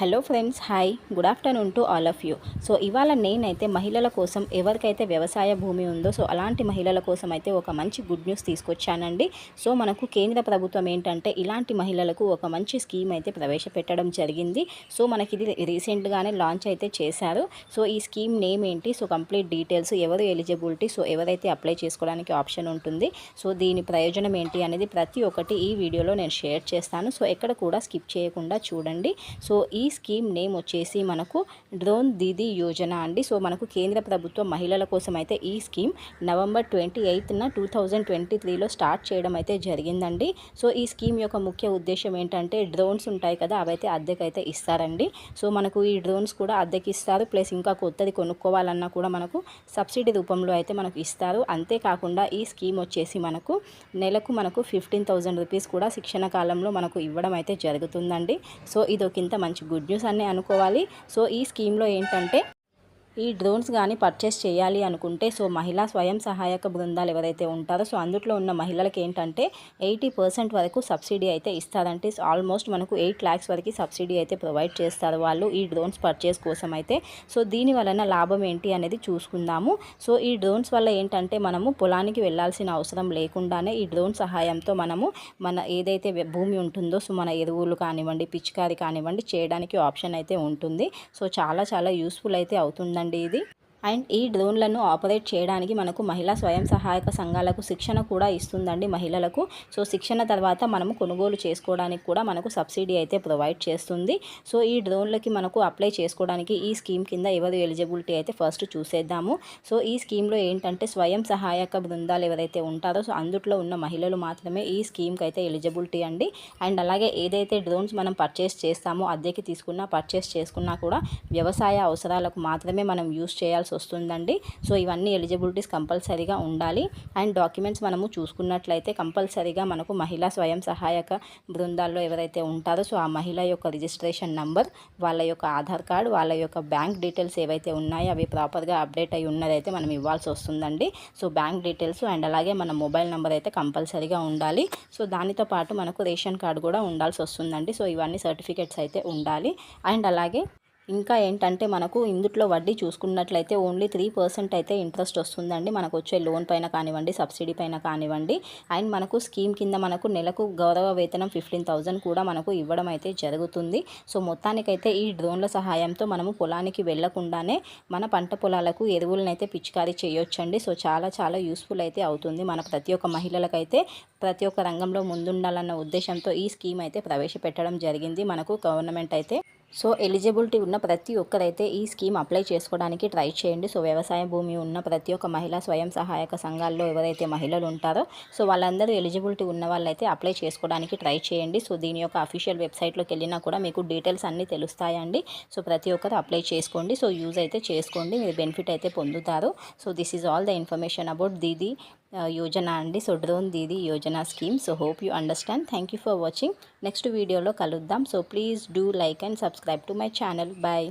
Hello friends hi. Good afternoon to all of you. So ఇవాళ నేనైతే మహిళల కోసం ఎవరికైతే వ్యవసాయ భూమి ఉందో సో అలాంటి మహిళల కోసం అయితే ఒక మంచి గుడ్ న్యూస్ తీసుకొచ్చానండి. సో మనకు కేంద్ర ప్రభుత్వం ఏంటంటే ఇలాంటి మహిళలకు ఒక మంచి స్కీమ్ అయితే ప్రవేశపెట్టడం జరిగింది. సో మనకి ఇది రీసెంట్గానే లాంచ్ అయితే చేశారు. సో ఈ స్కీమ్ నేమ్ ఏంటి? సో కంప్లీట్ డీటెయిల్స్ ఎవరు ఎలిజిబిలిటీ సో ఎవరైతే అప్లై చేసుకోవడానికి ఆప్షన్ ఉంటుంది సో దీని ప్రయోజనం ఏంటి అనేది ప్రతి ఒక్కటి ఈ వీడియోలో నేను షేర్ చేస్తాను. సో ఎక్కడ కూడా స్కిప్ చేయకుండా చూడండి. సో ఈ స్కీమ్ నేమ్ వచ్చేసి మనకు డ్రోన్ దీదీ యోజన అండి. సో మనకు కేంద్ర ప్రభుత్వం మహిళల కోసం అయితే ఈ స్కీమ్ నవంబర్ ట్వంటీ ఎయిత్న టూ థౌజండ్ ట్వంటీ త్రీలో స్టార్ట్ చేయడం అయితే జరిగిందండి. సో ఈ స్కీమ్ యొక్క ముఖ్య ఉద్దేశం ఏంటంటే డ్రోన్స్ ఉంటాయి కదా అవైతే అద్దెకైతే ఇస్తారండి. సో మనకు ఈ డ్రోన్స్ కూడా అద్దెకి ఇస్తారు. ప్లస్ ఇంకా కొత్తది కొనుక్కోవాలన్నా కూడా మనకు సబ్సిడీ రూపంలో అయితే మనకు ఇస్తారు. అంతేకాకుండా ఈ స్కీమ్ వచ్చేసి మనకు నెలకు మనకు ఫిఫ్టీన్ థౌజండ్ రూపీస్ కూడా శిక్షణ కాలంలో మనకు ఇవ్వడం అయితే జరుగుతుందండి. సో ఇది మంచి గుడ్ న్యూస్ అని అనుకోవాలి. సో ఈ స్కీమ్లో ఏంటంటే ఈ డ్రోన్స్ కానీ పర్చేస్ చేయాలి అనుకుంటే సో మహిళా స్వయం సహాయక బృందాలు ఎవరైతే ఉంటారో సో అందులో ఉన్న మహిళలకు ఏంటంటే ఎయిటీ పర్సెంట్ వరకు సబ్సిడీ అయితే ఇస్తారంటే ఆల్మోస్ట్ మనకు ఎయిట్ ల్యాక్స్ వరకు సబ్సిడీ అయితే ప్రొవైడ్ చేస్తారు వాళ్ళు ఈ డ్రోన్స్ పర్చేస్ కోసం అయితే. సో దీని వలన లాభం ఏంటి అనేది చూసుకుందాము. సో ఈ డ్రోన్స్ వల్ల ఏంటంటే మనము పొలానికి వెళ్ళాల్సిన అవసరం లేకుండానే ఈ డ్రోన్ సహాయంతో మనము మన ఏదైతే భూమి ఉంటుందో సో మన ఎరువులు కానివ్వండి పిచికారి కానివ్వండి చేయడానికి ఆప్షన్ అయితే ఉంటుంది. సో చాలా చాలా యూస్ఫుల్ అయితే అవుతుందండి ఇది. అండ్ ఈ డ్రోన్లను ఆపరేట్ చేయడానికి మనకు మహిళా స్వయం సహాయక సంఘాలకు శిక్షణ కూడా ఇస్తుందండి మహిళలకు. సో శిక్షణ తర్వాత మనము కొనుగోలు చేసుకోవడానికి కూడా మనకు సబ్సిడీ అయితే ప్రొవైడ్ చేస్తుంది. సో ఈ డ్రోన్లకి మనకు అప్లై చేసుకోవడానికి ఈ స్కీమ్ కింద ఎవరు ఎలిజిబిలిటీ అయితే ఫస్ట్ చూసేద్దాము. సో ఈ స్కీమ్లో ఏంటంటే స్వయం సహాయక బృందాలు ఎవరైతే ఉంటారో సో అందుట్లో ఉన్న మహిళలు మాత్రమే ఈ స్కీమ్కి అయితే ఎలిజిబిలిటీ అండి. అండ్ అలాగే ఏదైతే డ్రోన్స్ మనం పర్చేస్ చేస్తామో అద్దెకి తీసుకున్నా పర్చేస్ చేసుకున్నా కూడా వ్యవసాయ అవసరాలకు మాత్రమే మనం యూస్ చేయాల్సి వస్తుందండి. సో ఇవన్నీ ఎలిజిబిలిటీస్ కంపల్సరీగా ఉండాలి. అండ్ డాక్యుమెంట్స్ మనము చూసుకున్నట్లయితే కంపల్సరీగా మనకు మహిళా స్వయం సహాయక బృందాల్లో ఎవరైతే ఉంటారో సో ఆ మహిళ యొక్క రిజిస్ట్రేషన్ నంబర్ వాళ్ళ యొక్క ఆధార్ కార్డ్ వాళ్ళ యొక్క బ్యాంక్ డీటెయిల్స్ ఏవైతే ఉన్నాయో అవి ప్రాపర్గా అప్డేట్ అయి ఉన్నదైతే మనం ఇవ్వాల్సి వస్తుందండి. సో బ్యాంక్ డీటెయిల్స్ అండ్ అలాగే మన మొబైల్ నెంబర్ అయితే కంపల్సరీగా ఉండాలి. సో దానితో పాటు మనకు రేషన్ కార్డు కూడా ఉండాల్సి వస్తుందండి. సో ఇవన్నీ సర్టిఫికేట్స్ అయితే ఉండాలి. అండ్ అలాగే ఇంకా ఏంటంటే మనకు ఇందుట్లో వడ్డీ చూసుకున్నట్లయితే ఓన్లీ త్రీ పర్సెంట్ అయితే ఇంట్రెస్ట్ వస్తుందండి. మనకు వచ్చే లోన్ పైన కానివ్వండి సబ్సిడీ పైన కానివ్వండి. అండ్ మనకు స్కీమ్ కింద మనకు నెలకు గౌరవ వేతనం ఫిఫ్టీన్ థౌజండ్ కూడా మనకు ఇవ్వడం అయితే జరుగుతుంది. సో మొత్తానికైతే ఈ డ్రోన్ల సహాయంతో మనము పొలానికి వెళ్ళకుండానే మన పంట పొలాలకు ఎరువులను అయితే పిచికారీ చేయొచ్చండి. సో చాలా చాలా యూస్ఫుల్ అయితే అవుతుంది. మన ప్రతి ఒక్క మహిళలకైతే ప్రతి ఒక్క రంగంలో ముందుండాలన్న ఉద్దేశంతో ఈ స్కీమ్ అయితే ప్రవేశపెట్టడం జరిగింది. మనకు గవర్నమెంట్ అయితే సో ఎలిజిబిలిటీ ఉన్న ప్రతి ఒక్కరైతే ఈ స్కీమ్ అప్లై చేసుకోవడానికి ట్రై చేయండి. సో వ్యవసాయ భూమి ఉన్న ప్రతి ఒక్క మహిళా స్వయం సహాయక సంఘాల్లో ఎవరైతే మహిళలు ఉంటారో సో వాళ్ళందరూ ఎలిజిబిలిటీ ఉన్న వాళ్ళైతే అప్లై చేసుకోవడానికి ట్రై చేయండి. సో దీని యొక్క అఫీషియల్ వెబ్సైట్లోకి వెళ్ళినా కూడా మీకు డీటెయిల్స్ అన్నీ తెలుస్తాయండి. సో ప్రతి ఒక్కరు అప్లై చేసుకోండి. సో యూజ్ అయితే చేసుకోండి. మీరు బెనిఫిట్ అయితే పొందుతారు. So this is all the information about Didi. Yojana అండి. So drone Didi Yojana scheme. So hope you understand. Thank you for watching. Next వీడియోలో కలుద్దాం. So please do like and subscribe to my channel. Bye